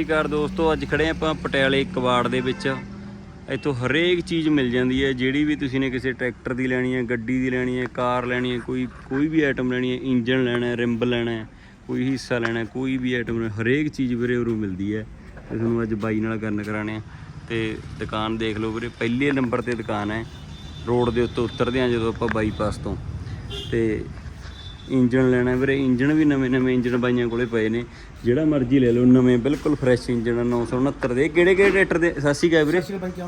ਨਮਸਕਾਰ ਦੋਸਤੋ, ਅੱਜ ਖੜੇ ਆਪਾਂ ਪਟਿਆਲੇ ਕਵਾੜ ਦੇ ਵਿੱਚ। ਇੱਥੋਂ ਹਰੇਕ ਚੀਜ਼ ਮਿਲ ਜਾਂਦੀ ਹੈ, ਜਿਹੜੀ ਵੀ ਤੁਸੀਂ ਨੇ ਕਿਸੇ ਟਰੈਕਟਰ ਦੀ ਲੈਣੀ ਹੈ, ਗੱਡੀ ਦੀ ਲੈਣੀ ਹੈ, ਕਾਰ ਲੈਣੀ ਹੈ, ਕੋਈ ਕੋਈ ਵੀ ਆਈਟਮ ਲੈਣੀ ਹੈ ਇੰਜਨ ਲੈਣਾ ਹੈ, ਰਿੰਬ ਲੈਣਾ ਹੈ, ਕੋਈ ਹਿੱਸਾ ਲੈਣਾ ਕੋਈ ਵੀ ਆਈਟਮ ਹਰੇਕ ਚੀਜ਼ ਵੀਰੇ ਉਰੋਂ ਮਿਲਦੀ ਹੈ। ਤੇ ਤੁਹਾਨੂੰ ਅੱਜ ਬਾਈ ਨਾਲ ਗੱਲ ਕਰਾਣੇ ਆ ਤੇ ਦੁਕਾਨ ਦੇਖ ਲਓ ਵੀਰੇ, ਪਹਿਲੇ ਨੰਬਰ ਤੇ ਦੁਕਾਨ ਹੈ। ਰੋਡ ਦੇ ਉੱਤੇ ਉਤਰਦੇ ਆ ਜਦੋਂ ਆਪਾਂ ਬਾਈਪਾਸ ਤੋਂ। ਤੇ ਇੰਜਨ ਲੈਣਾ ਵੀਰੇ ਇੰਜਨ ਵੀ ਨਵੇਂ ਨਵੇਂ ਇੰਜਨ ਬਾਈਆਂ ਕੋਲੇ ਪਏ ਨੇ। ਜਿਹੜਾ ਮਰਜ਼ੀ ਲੈ ਲਓ ਨਵੇਂ ਬਿਲਕੁਲ ਫਰੈਸ਼ ਇੰਜਨ 969 ਦੇ। ਕਿਹੜੇ ਕਿਹੜੇ ਟਰੈਕਟਰ ਦੇ? ਸਤਿ ਸ਼੍ਰੀ ਅਕਾਲ ਵੀਰੇ।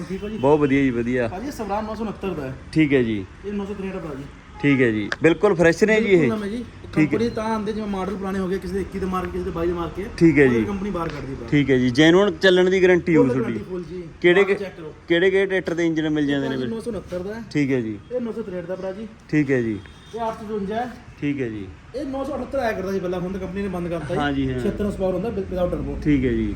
ਠੀਕ ਹੋ ਬਹੁਤ ਵਧੀਆ ਜੀ ਵਧੀਆ। ਭਾਜੀ ਸਵਰਾਨ 969 ਦਾ ਹੈ। ਠੀਕ ਹੈ ਜੀ। ਇਹ 963 ਦਾ ਜੀ। ਠੀਕ ਹੈ ਜੀ। ਬਿਲਕੁਲ ਫਰੈਸ਼ ਨੇ ਜੀ ਇਹ। ਜੀ। ਕੰਪਨੀ ਤਾਂ ਆਂਦੇ ਜਿਵੇਂ ਮਾਡਲ ਪੁਰਾਣੇ ਹੋ ਗਏ ਕਿਸੇ ਦੇ 21 ਦੇ ਮਾਰ ਕੇ ਕਿਸੇ ਦੇ 22 ਦੇ ਮਾਰ ਕੇ ਠੀਕ ਹੈ ਜੀ। ਕੰਪਨੀ ਬਾਹਰ ਕੱਢਦੀ ਬਾਹਰ। ਠੀਕ ਹੈ ਜੀ। ਜੈਨੂਨ ਚੱਲਣ ਦੀ ਗਾਰੰਟੀ ਹੋਊ ਤੁਹਾਡੀ। ਕਿਹੜੇ ਕਿਹੜੇ ਕਿਹੜੇ ਟਰੈਕਟਰ ਦੇ ਇੰਜਨ ਮਿਲ ਜਾਂਦੇ ਨੇ ਇਹ ਵੀਰੇ? 969 ਦਾ ਹੈ। ਠੀਕ ਹੈ ਜੀ। ਇਹ 963 ਦਾ ਭਰਾ ਜੀ। ਠੀਕ ਹੈ ਜੀ। ਇਹ 852 ਹੈ। ਠੀਕ ਹੈ ਜੀ। ਇਹ 978 ਆਇਆ ਕਰਦਾ ਸੀ ਪਹਿਲਾਂ ਹੁਣ ਤਾਂ ਕੰਪਨੀ ਨੇ ਬੰਦ ਕਰਤਾ ਹਾਂ ਜੀ, ਹਾਂ। 76 ਸਪਾਵਰ ਹੁੰਦਾ ਵਿਦਆਊਟ ਟਰਬੋ ਠੀਕ ਹੈ ਜੀ।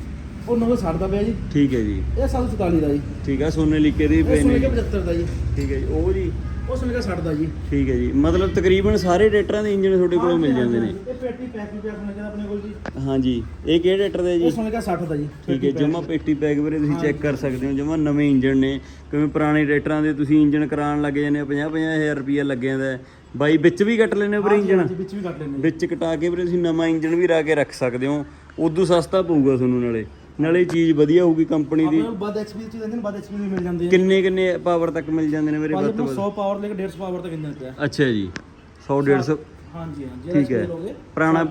ਉਹ 960 ਦਾ ਪਿਆ ਜੀ। ਠੀਕ ਹੈ ਜੀ। ਇਹ 744 ਦਾ ਜੀ। ਠੀਕ ਹੈ ਸੋਨੇ ਲਿਕੇ ਦੇ ਵੀ ਇਹ ਪਏ ਸੁਣੇ ਨੇ ਕੇ 75 ਦਾ ਜੀ। ਠੀਕ ਹੈ ਜੀ ਉਹ ਜੀ। ਉਹ ਸੁਣੇ ਕੇ 60 ਦਾ ਜੀ। ਠੀਕ ਹੈ ਜੀ ਮਤਲਬ ਤਕਰੀਬਨ ਸਾਰੇ ਟਰੈਕਟਰਾਂ ਦੇ ਇੰਜਨ ਤੁਹਾਡੇ ਕੋਲ ਮਿਲ ਜਾਂਦੇ ਨੇ। ਇਹ ਪੇਟੀ ਪੈਕ ਵੀ ਪਿਆ ਸੁਣੇ ਕੇ ਆਪਣੇ ਕੋਲ ਜੀ। ਹਾਂਜੀ ਇਹ ਕਿਹੜੇ ਟਰੈਕਟਰ ਦੇ ਜੀ? ਇਹ ਸੁਣੇ ਕੇ 60 ਦਾ ਜੀ ਠੀਕ ਹੈ ਜਮਾ ਪੇਟੀ ਪੈਕ ਵੀਰੇ ਤੁਸੀਂ ਚੈੱਕ ਕਰ ਸਕਦੇ ਹੋ ਜਮਾ ਨਵੇਂ ਇੰਜਨ ਨੇ। ਕਿਵੇਂ ਪੁਰਾਣੇ ਟਰੈਕਟਰਾਂ ਦੇ ਤੁਸੀਂ ਇੰਜਨ ਕਰਾਉਣ ਲੱਗ ਜਾਂਦੇ ਹੋ 50 50000 ਰੁਪਏ ਲੱਗ ਜਾਂਦਾ ਹੈ। ਬਾਈ ਵਿੱਚ ਵੀ ਕੱਟ ਲੈਣੇ ਵੀਰੇ ਇੰਜਨ ਹਾਂਜੀ, ਵਿੱਚ ਵੀ ਕੱਟ ਲੈਣੇ ਵਿੱਚ ਕਟਾ ਕੇ ਵੀਰੇ ਤੁਸੀਂ ਨਵਾਂ ਇੰਜਨ ਵੀ ਰਾ ਕੇ ਰੱਖ ਸਕਦੇ ਹੋ। ਉਦੋਂ ਸਸਤਾ ਪਊਗਾ ਤੁਹਾਨੂੰ ਨਾਲੇ। ਨਾਲੇ ਚੀਜ਼ ਵਧੀਆ ਹੋਊਗੀ ਕੰਪਨੀ ਦੀ। ਚੀਜ਼ ਮਿਲ ਜਾਂਦੇ ਆ ਕਿੰਨੇ ਕਿੰਨੇ ਪਾਵਰ ਤੱਕ ਮਿਲ ਜਾਂਦੇ ਨੇ ਵੀਰੇ ਭਾਜੀ ਵੱਧ ਤੋਂ ਆਪਣਾ 100 ਪਾਵਰ ਲੈ ਕੇ 150 ਪਾਵਰ ਤੱਕ ਪਿਆ ਵੱਧ ਅੱਛਾ ਜੀ। 100 150 ਹਾਂਜੀ ਹਾਂਜੀ। ਠੀਕ ਹੈ। ਪੁਰਾਣਾ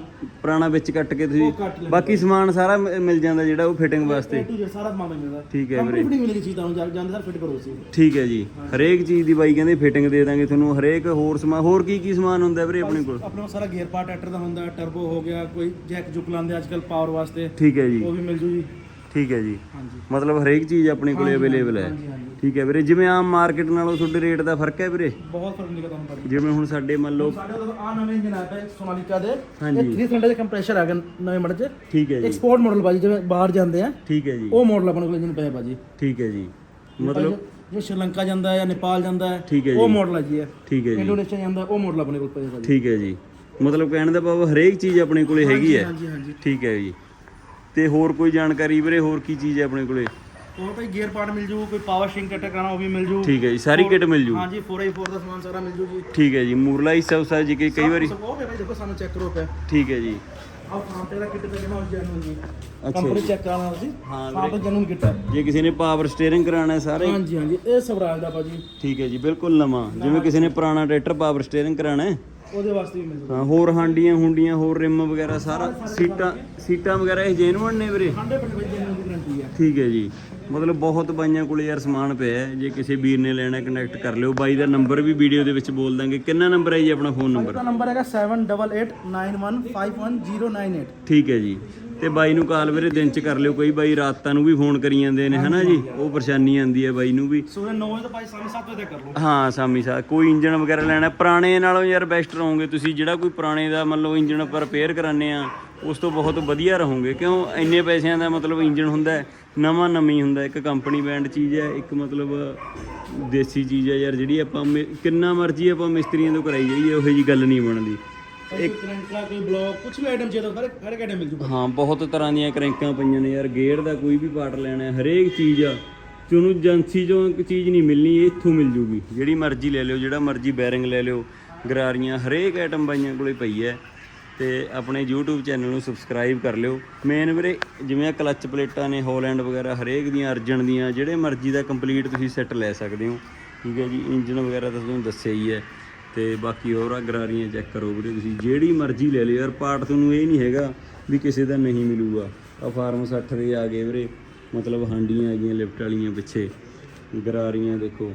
ਪੁਰਾਣਾ ਵਿੱਚ ਕੱਟ ਕੇ ਤੁਸੀਂ ਬਾਕੀ ਸਮਾਨ ਸਾਰਾ ਮਿਲ ਜਾਂਦਾ ਜਿਹੜਾ ਉਹ ਫਿਟਿੰਗ ਵਾਸਤੇ। ਟੂ ਜੇ ਸਾਰਾ ਸਮਾਨ ਮਿਲਦਾ ਠੀਕ ਹੈ ਕੰਪਨੀ ਫਿਟਿੰਗ ਮਿਲੇਗੀ ਚੀਜ਼ ਤੁਹਾਨੂੰ ਜਾਂਦੇ ਸਰ ਫਿਟ ਕਰੋ ਸੀ ਠੀਕ ਹੈ ਜੀ। ਹਰੇਕ ਚੀਜ਼ ਦੀ ਬਾਈ ਕਹਿੰਦੇ ਫਿਟਿੰਗ ਦੇ ਦਾਂਗੇ ਤੁਹਾਨੂੰ। ਹਰੇਕ ਹੋਰ ਸਮਾਨ ਹੋਰ ਕੀ ਕੀ ਸਮਾਨ ਹੁੰਦਾ ਵੀਰੇ ਆਪਣੇ ਕੋਲ? ਆਪਣੇ ਸਾਰਾ ਗੇਅਰ ਪਾਰਟ ਟਰੈਕਟਰ ਦਾ ਹੁੰਦਾ ਟਰਬੋ ਹੋ ਗਿਆ ਕੋਈ ਜੈਕ ਜੁਕ ਲਾਉਂਦੇ ਅੱਜ ਕੱਲ ਪਾਵਰ ਵਾਸਤੇ। ਠੀਕ ਹੈ ਜੀ। ਉਹ ਵੀ ਮਿਲ ਜੂ ਜੀ। ਠੀਕ ਹੈ ਜੀ। ਹਾਂਜੀ। ਮਤਲਬ ਹਰੇਕ ਚੀਜ਼ ਆਪਣੇ ਕੋਲੇ ਅਵੇਲੇਬਲ ਹੈ। ਹਾਂਜੀ ਹਾਂਜੀ। ਠੀਕ ਹੈ ਵੀਰੇ ਜਿਵੇਂ ਆਮ ਮਾਰਕੀਟ ਨਾਲੋਂ ਤੁਹਾਡੇ ਰੇਟ ਦਾ ਫ਼ਰਕ ਹੈ ਵੀਰੇ? ਬਹੁਤ ਫ਼ਰਕ ਨਿਕਲਦਾ ਤੁਹਾਨੂੰ ਭਾਜੀ ਜਿਵੇਂ ਹੁਣ ਸਾਡੇ ਮੰਨ ਲਓ ਸਾਡੇ ਕੋਲ ਆ ਨਵੇਂ ਇੰਜਨ ਆਇਆ ਪਿਆ ਸੋਨਾਲੀਕਾ ਦੇ। ਹਾਂਜੀ। ਇਹ 3 ਸਿਲੰਡਰ ਦੇ ਕੰਪਰੈਸ਼ਰ ਆ ਗਿਆ ਨਵੇਂ ਮਾਡਲ ਚ। ਠੀਕ ਹੈ ਜੀ। ਐਕਸਪੋਰਟ ਮਾਡਲ ਭਾਜੀ ਜਿਵੇਂ ਬਾਹਰ ਜਾਂਦੇ ਆ ਠੀਕ ਹੈ ਜੀ। ਉਹ ਮਾਡਲ ਆਪਣੇ ਕੋਲ ਇੰਜਨ ਪਿਆ ਭਾਜੀ। ਠੀਕ ਹੈ ਜੀ। ਮਤਲਬ ਜੇ ਸ਼੍ਰੀਲੰਕਾ ਜਾਂਦਾ ਹੈ ਜਾਂ ਨੇਪਾਲ ਜਾਂਦਾ ਹੈ ਠੀਕ ਹੈ ਉਹ ਜੀ। ਮਾਡਲ ਹੈ ਜੀ ਇਹ। ਠੀਕ ਹੈ ਜੀ। ਇੰਡੋਨੇਸ਼ੀਆ ਜਾਂਦਾ ਉਹ ਮਾਡਲ ਆਪਣੇ ਕੋਲ ਪਿਆ ਭਾਜੀ। ਠੀਕ ਹੈ ਜੀ। ਮਤਲਬ ਕਹਿਣ ਦਾ ਭਾਵ ਹਰੇਕ ਚੀਜ਼ ਆਪਣੇ ਕੋਲੇ ਹੈਗੀ ਹੈ। ਹਾਂਜੀ ਹਾਂਜੀ। ਠੀਕ ਹੈ ਜੀ। ਤੇ ਹੋਰ ਕੋਈ ਜਾਣਕਾਰੀ ਵੀਰੇ ਹੋਰ ਕੀ ਚੀਜ਼ ਹੈ ਆਪਣੇ ਕੋਲੇ? ਹੋਰ ਭਾਈ ਗੇਅਰ ਪਾਰਟ ਮਿਲ ਜੂ ਕੋਈ ਪਾਵਰ ਸ਼ਿੰਕ ਕੱਟ ਕਰਾਣਾ ਉਹ ਵੀ ਮਿਲ ਜੂ। ਠੀਕ ਹੈ ਜੀ ਸਾਰੀ ਕਿੱਟ ਮਿਲ ਜੂ। ਹਾਂਜੀ 4x4 ਦਾ ਸਮਾਨ ਸਾਰਾ ਮਿਲ ਜੂ ਜੀ। ਠੀਕ ਹੈ ਜੀ ਮੂਰਲਾ ਹਿੱਸਾ ਉਸਾ ਜੀ ਕਿ ਕਈ ਵਾਰੀ ਸਭ ਉਹ ਭਾਈ ਦੇਖੋ ਸਾਨੂੰ ਚੈੱਕ ਕਰੋ ਪਿਆ। ਠੀਕ ਹੈ ਜੀ। ਆਹ ਫਰੰਟ ਇਹਦਾ ਕਿੱਟ ਤੇ ਜਮਾ ਜੈਨੂਨ ਜੀ। ਅੱਛਾ ਕੰਪਨੀ ਜੀ। ਚੈੱਕ ਕਰਾਣਾ ਸੀ ਹਾਂ ਹਾਂ ਤਾਂ ਜੈਨੂਨ ਕਿੱਟ ਹੈ। ਜੇ ਕਿਸੇ ਨੇ ਪਾਵਰ ਸਟੀਅਰਿੰਗ ਕਰਾਣਾ ਹੈ ਸਾਰੇ। ਹਾਂਜੀ ਹਾਂਜੀ ਇਹ ਸਵਰਾਜ ਦਾ ਭਾਜੀ। ਠੀਕ ਹੈ ਜੀ ਬਿਲਕੁਲ ਨਵਾਂ। ਜਿਵੇਂ ਕਿਸੇ ਨੇ ਪੁਰਾਣਾ ਟਰੈਕਟਰ ਪਾਵਰ ਸਟੀਅਰਿੰਗ ਕਰਾਣਾ ਹੈ ਉਹਦੇ ਵਾਸਤੇ ਵੀ ਮਿਲ ਹਾਂ ਹੋਰ ਹਾਂਡੀਆਂ ਹੁੰਡੀਆਂ ਹੋਰ ਰਿਮ ਵਗੈਰਾ ਸਾਰਾ ਸੀਟਾਂ ਸੀਟਾਂ ਵਗੈਰਾ ਇਹ ਜੈਨੂਅਨ ਨੇ ਵੀਰੇ? 100% ਭਾਈ ਜੈਨੂਨ ਦੀ ਗਾਰੰਟੀ ਹੈ। ਠੀਕ ਹੈ ਜੀ। ਮਤਲਬ ਬਹੁਤ ਬਾਈਆਂ ਕੋਲੇ ਯਾਰ ਸਮਾਨ ਪਿਆ ਹੈ। ਜੇ ਕਿਸੇ ਵੀਰ ਨੇ ਲੈਣਾ ਕਨੈਕਟ ਕਰ ਲਿਓ। ਬਾਈ ਦਾ ਨੰਬਰ ਵੀ ਵੀਡੀਓ ਦੇ ਵਿੱਚ ਬੋਲ ਦਾਂਗੇ। ਕਿੰਨਾ ਨੰਬਰ ਹੈ ਜੀ ਆਪਣਾ ਫੋਨ ਨੰਬਰ ਉਹਦਾ ਨੰਬਰ ਹੈਗਾ 7889151098 ਠੀਕ ਹੈ ਜੀ। ਤੇ ਬਾਈ ਨੂੰ ਕਾਲ ਵੀਰੇ ਦਿਨ ਚ ਕਰ ਲਿਓ ਕੋਈ ਬਾਈ ਰਾਤਾਂ ਨੂੰ ਵੀ ਫੋਨ ਕਰੀ ਜਾਂਦੇ ਨੇ ਹਨਾ ਜੀ? ਉਹ ਪਰੇਸ਼ਾਨੀ ਆਂਦੀ ਹੈ ਬਾਈ ਨੂੰ ਵੀ। ਸਵੇਰੇ 9 ਵਜੇ ਤੋਂ ਭਾਈ ਸ਼ਾਮੀ 7 ਵਜੇ ਤੱਕ ਕਰ ਲਓ। ਹਾਂ ਸਾਮੀ ਸਾ ਕੋਈ ਇੰਜਨ ਵਗੈਰਾ ਲੈਣਾ ਪੁਰਾਣੇ ਨਾਲੋਂ ਯਾਰ ਬੈਸਟ ਰਹੋਗੇ ਤੁਸੀਂ ਜਿਹੜਾ ਕੋਈ ਪੁਰਾਣੇ ਦਾ ਮਤਲਬ ਇੰਜਨ ਰਿਪੇਅਰ ਕਰਾਨੇ ਆ ਉਸ ਤੋਂ ਬਹੁਤ ਵਧੀਆ ਰਹੋਗੇ ਕਿਉਂ ਇੰਨੇ ਪੈਸਿਆਂ ਦਾ ਮਤਲਬ ਇੰਜਨ ਹੁੰਦਾ ਨਵਾਂ ਨਵੀਂ ਹੁੰਦਾ ਇੱਕ ਕੰਪਨੀ ਬੈਂਡ ਚੀਜ਼ ਹੈ ਇੱਕ ਮਤਲਬ ਦੇਸੀ ਚੀਜ਼ ਹੈ ਯਾਰ ਜਿਹੜੀ ਆਪਾਂ ਕਿੰਨਾ ਮਰਜ਼ੀ ਆਪਾਂ ਮਿਸਤਰੀਆਂ ਤੋਂ ਕਰਾਈ ਜਾਈਏ ਉਹੋ ਜੀ ਗੱਲ ਨਹੀਂ ਬਣਦੀ। ਇੱਕ ਕਰੰਟਲਾ ਕੋਈ ਬਲੌਕ ਕੁਝ ਵੀ ਆਈਟਮ ਚਾਹੀਦਾ ਹਰ ਹਰ ਆਈਟਮ ਮਿਲ ਜੂਗਾ। ਹਾਂ ਬਹੁਤ ਤਰ੍ਹਾਂ ਦੀਆਂ ਕਰੈਂਕਾਂ ਪਈਆਂ ਨੇ ਯਾਰ ਗੇਅਰ ਦਾ ਕੋਈ ਵੀ ਪਾਰਟ ਲੈਣਾ ਹੈ ਹਰੇਕ ਚੀਜ਼ ਆ। ਤੁਹਾਨੂੰ ਏਜੰਸੀ ਚੋਂ ਇੱਕ ਚੀਜ਼ ਨਹੀਂ ਮਿਲਣੀ ਇਹ ਇੱਥੋਂ ਮਿਲ ਜੂਗੀ। ਜਿਹੜੀ ਮਰਜ਼ੀ ਲੈ ਲਿਓ ਜਿਹੜਾ ਮਰਜ਼ੀ ਬੈਰਿੰਗ ਲੈ ਲਿਓ ਗਰਾਰੀਆਂ ਹਰੇਕ ਆਈਟਮ ਬਾਈਆਂ ਕੋਲੇ ਪਈ ਹੈ। ਤੇ ਆਪਣੇ YouTube ਚੈਨਲ ਨੂੰ ਸਬਸਕ੍ਰਾਈਬ ਕਰ ਲਿਓ। ਮੇਨ ਵੀਰੇ ਜਿਵੇਂ ਆ ਕਲੱਚ ਪਲੇਟਾਂ ਨੇ ਹੋਲੈਂਡ ਵਗੈਰਾ ਹਰੇਕ ਦੀਆਂ ਅਰਜਨ ਦੀਆਂ ਜਿਹੜੇ ਮਰਜ਼ੀ ਦਾ ਕੰਪਲੀਟ ਤੁਸੀਂ ਸੈੱਟ ਲੈ ਸਕਦੇ ਹੋ। ਠੀਕ ਹੈ ਜੀ ਇੰਜਨ ਵਗੈਰਾ ਤਾਂ ਤੁਹਾਨੂੰ ਦੱਸਿਆ ਹੀ ਹੈ। ਤੇ ਬਾਕੀ ਹੋਰ ਆ ਗਰਾਰੀਆਂ ਚੈੱਕ ਕਰੋ ਵੀਰੇ ਤੁਸੀਂ। ਜਿਹੜੀ ਮਰਜ਼ੀ ਲੈ ਲਿਓ ਯਾਰ ਪਾਰਟ ਤੁਹਾਨੂੰ ਇਹ ਨਹੀਂ ਹੈਗਾ ਵੀ ਕਿਸੇ ਦਾ ਨਹੀਂ ਮਿਲੂਗਾ। ਆ ਫਾਰਮ 60 ਦੇ ਆ ਗਏ ਵੀਰੇ। ਮਤਲਬ ਹਾਂਡੀਆਂ ਆ ਗਈਆਂ ਲਿਫਟ ਵਾਲੀਆਂ ਪਿੱਛੇ। ਗਰਾਰੀਆਂ ਦੇਖੋ।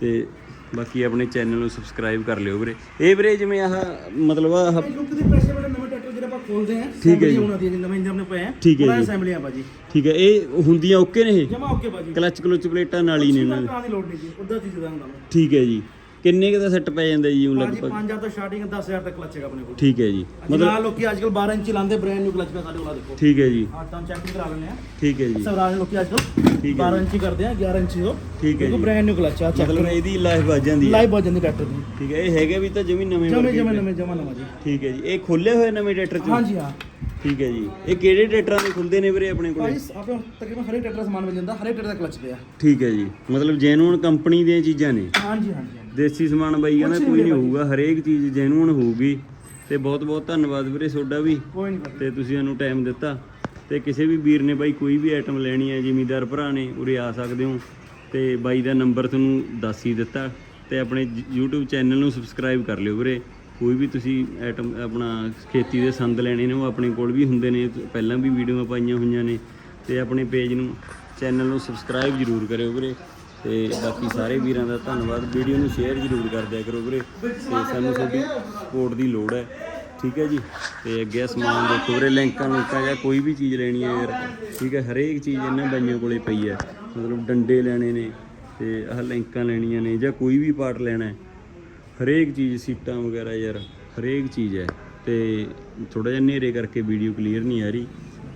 ਤੇ ਬਾਕੀ ਆਪਣੇ ਚੈਨਲ ਨੂੰ ਸਬਸਕ੍ਰਾਈਬ ਕਰ ਲਿਓ ਵੀਰੇ। ਇਹ ਵੀਰੇ ਜਿਵੇਂ ਆਹ ਮਤਲਬ ਆਹ ਲੁੱਕ ਦੀ ਪ੍ਰੈਸ਼ਰ ਬੜੇ ਨਵੇਂ ਟਰੈਕਟਰ ਜਿਹੜੇ ਆਪਾਂ ਖੋਲਦੇ ਆ ਠੀਕ ਹੈ ਜੀ। ਉਹਨਾਂ ਦੀ ਨਵੇਂ ਇੰਜਨ ਆਪਣੇ ਪਏ ਆ। ਠੀਕ ਹੈ ਉਹਨਾਂ ਜੀ। ਅਸੈਂਬਲੀਆਂ ਭਾਜੀ। ਠੀਕ ਹੈ ਇਹ ਹੁੰਦੀਆਂ ਓਕੇ ਨੇ ਇਹ? ਜਮਾ ਓਕੇ ਭਾਜੀ। ਕਲੱਚ ਕਲੁੱਚ ਪਲੇਟਾਂ ਨਾਲ ਹੀ ਨੇ ਇਹਨਾਂ ਦੇ। ਕਰਾਂ ਦੀ ਲੋੜ ਨਹੀਂ ਜੀ ਉਦਾਂ ਚੀਜ਼ ਦਾ ਹੁੰਦਾ। ਠੀਕ ਹੈ ਜੀ। ਕਿੰਨੇ ਕੁ ਦਾ ਸੈੱਟ ਪੈ ਜਾਂਦਾ ਜੀ ਉਹ ਭਾਜੀ ਲਗਭਗ? 5000 ਤੋਂ ਸਟਾਰਟਿੰਗ 10000 ਤੱਕ ਕਲਚ ਹੈਗਾ ਆਪਣੇ ਕੋਲ। ਠੀਕ ਹੈ ਜੀ। ਮਤਲਬ ਲੋਕੀ ਅੱਜ ਕੱਲ 12 ਇੰਚੀ ਲਾਉਂਦੇ ਬ੍ਰਾਂਡ ਨਿਊ ਕਲਚ ਪਿਆ ਸਾਡੇ ਕੋਲ ਆ ਦੇਖੋ। ਠੀਕ ਹੈ ਜੀ। ਆਹ ਤਾਂ ਚੈਕਿੰਗ ਕਰਾ ਲੈਂਦੇ ਆ। ਠੀਕ ਹੈ ਜੀ। ਸਵਰਾਜ ਲੋਕੀ ਅੱਜ ਕੱਲ ਠੀਕ ਹੈ 12 ਇੰਚੀ ਕਰਦੇ ਆ 11 ਇੰਚੀ ਹੋ ਠੀਕ ਹੈ ਜੀ। ਬ੍ਰਾਂਡ ਨਿਊ ਕਲਚ ਆ ਚੈੱਕ ਮਤਲਬ ਇਹਦੀ ਲਾਈਫ ਵੱਜ ਜਾਂਦੀ ਹੈ ਲਾਈਵ ਵਜਨ ਦੀ ਟਰੈਕਟਰ ਦੀ। ਠੀਕ ਹੈ ਇਹ ਹੈਗੇ ਵੀ ਤਾਂ ਜਮੀ ਨਵੇਂ ਜਮੇ ਵਰਗੇ ਜਮੇ ਨੇ। ਨਵੇਂ ਜਮਾ ਨਵਾਂ ਜੀ। ਠੀਕ ਹੈ ਜੀ। ਇਹ ਖੋਲੇ ਹੋਏ ਨਵੇਂ ਟਰੈਕਟਰ ਚ? ਹਾਂਜੀ ਹਾਂ। ਠੀਕ ਹੈ ਜੀ। ਇਹ ਕਿਹੜੇ ਟਰੈਕਟਰਾਂ ਦੇ ਖੁੱਲਦੇ ਨੇ ਵੀਰੇ ਆਪਣੇ ਕੋਲੇ? ਭਾਈ ਆਪਣੇ ਤਕਰੀਬਨ ਹਰੇਕ ਟਰੈਕਟਰ ਦਾ ਸਮਾਨ ਮਿਲ ਜਾਂਦਾ ਹਰੇਕ ਟਰੈਕਟਰ ਦਾ ਕਲਚ ਪਿਆ। ਠੀਕ ਹੈ ਜੀ। ਮਤਲਬ ਜੈਨੂਨ ਕੰਪਨੀ ਦੀਆਂ ਚੀਜ਼ਾਂ ਨੇ? ਹਾਂਜੀ ਹਾਂਜੀ। ਦੇਸੀ ਸਮਾਨ ਬਾਈ ਕਹਿੰਦਾ ਕੋਈ ਨਹੀਂ ਹੋਊਗਾ ਹਰੇਕ ਚੀਜ਼ ਜੈਨੂਨ ਹੋਊਗੀ। ਤੇ ਬਹੁਤ ਬਹੁਤ ਧੰਨਵਾਦ ਵੀਰੇ ਤੁਹਾਡਾ ਵੀ। ਕੋਈ ਨਹੀਂ ਤੇ ਤੁਸੀਂ ਸਾਨੂੰ ਟਾਈਮ ਦਿੱਤਾ। ਤੇ ਕਿਸੇ ਵੀ ਵੀਰ ਨੇ ਬਾਈ ਕੋਈ ਵੀ ਆਈਟਮ ਲੈਣੀ ਹੈ ਜ਼ਿਮੀਦਾਰ ਭਰਾ ਨੇ ਉਰੇ ਆ ਸਕਦੇ ਹੋ। ਤੇ ਬਾਈ ਦਾ ਨੰਬਰ ਤੁਹਾਨੂੰ ਦੱਸ ਹੀ ਦਿੱਤਾ। ਤੇ ਆਪਣੇ YouTube ਚੈਨਲ ਨੂੰ ਸਬਸਕ੍ਰਾਈਬ ਕਰ ਲਿਓ ਵੀਰੇ। ਕੋਈ ਵੀ ਤੁਸੀਂ ਆਈਟਮ ਆਪਣਾ ਖੇਤੀ ਦੇ ਸੰਦ ਲੈਣੇ ਨੇ ਉਹ ਆਪਣੇ ਕੋਲ ਵੀ ਹੁੰਦੇ ਨੇ। ਪਹਿਲਾਂ ਵੀ ਵੀਡੀਓਆਂ ਪਾਈਆਂ ਹੋਈਆਂ ਨੇ। ਤੇ ਆਪਣੇ ਪੇਜ ਨੂੰ ਚੈਨਲ ਨੂੰ ਸਬਸਕ੍ਰਾਈਬ ਜ਼ਰੂਰ ਕਰਿਓ ਵੀਰੇ। ਤੇ ਬਾਕੀ ਸਾਰੇ ਵੀਰਾਂ ਦਾ ਧੰਨਵਾਦ। ਵੀਡੀਓ ਨੂੰ ਸ਼ੇਅਰ ਜ਼ਰੂਰ ਕਰ ਦਿਆ ਕਰੋ ਵੀਰੇ। ਤੇ ਸਾਨੂੰ ਤੁਹਾਡੀ ਸਪੋਰਟ ਦੀ ਲੋੜ ਹੈ। ਠੀਕ ਹੈ ਜੀ? ਤੇ ਅੱਗੇ ਆਹ ਸਮਾਨ ਦੇਖੋ ਵੀਰੇ, ਲਿੰਕਾਂ ਲੁੰਕਾਂ ਜਾਂ ਕੋਈ ਵੀ ਚੀਜ਼ ਲੈਣੀ ਹੈ ਯਾਰ। ਠੀਕ ਹੈ? ਹਰੇਕ ਚੀਜ਼ ਇਹਨਾਂ ਬਾਈਆਂ ਕੋਲੇ ਪਈ ਹੈ। ਮਤਲਬ ਡੰਡੇ ਲੈਣੇ ਨੇ ਤੇ ਆਹ ਲਿੰਕਾਂ ਲੈਣੀਆਂ ਨੇ ਜਾਂ ਕੋਈ ਵੀ ਪਾਰਟ ਲੈਣਾ ਹੈ। ਹਰੇਕ ਚੀਜ਼ ਸੀਟਾਂ ਵਗੈਰਾ ਯਾਰ, ਹਰੇਕ ਚੀਜ਼ ਹੈ। ਤੇ ਥੋੜਾ ਜਿਹਾ ਹਨੇਰੇ ਕਰਕੇ ਵੀਡੀਓ ਕਲੀਅਰ ਨਹੀਂ ਆ ਰਹੀ।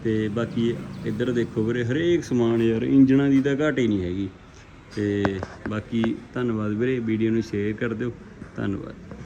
ਤੇ ਬਾਕੀ ਇੱਧਰ ਦੇਖੋ ਵੀਰੇ, ਹਰੇਕ ਸਮਾਨ ਯਾਰ, ਇੰਜਣਾਂ ਦੀ ਤਾਂ ਘਾਟ ਹੀ ਨਹੀਂ ਹੈਗੀ। ਤੇ ਬਾਕੀ ਧੰਨਵਾਦ ਵੀਰੇ ਵੀਡੀਓ ਨੂੰ ਸ਼ੇਅਰ ਕਰ ਦਿਓ। ਧੰਨਵਾਦ।